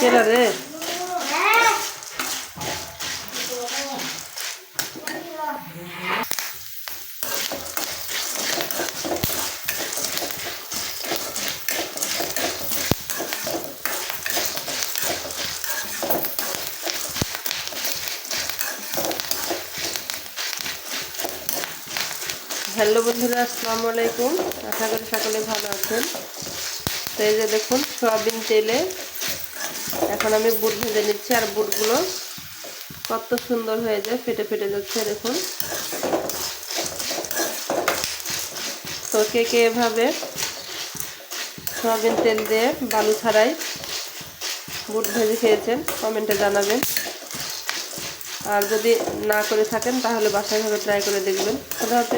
계란을. Hello বন্ধুরা, আসসালামু আলাইকুম। আশা করি সকলে ভালো আছেন। তো এই যে দেখুন, সয়াবিন তেলে এখন আমি বুট ভেজে নিচ্ছি আর বুটগুলো কত সুন্দর হয়ে যায়, ফেটে ফেটে যাচ্ছে, দেখুন। তো কে কে এভাবে সয়াবিন তেল দিয়ে বালু ছাড়াই বুট ভেজে খেয়েছেন, কমেন্টে জানাবেন। আর যদি না করে থাকেন তাহলে বাসায় ভাবে ট্রাই করে দেখবেন। সাধারণত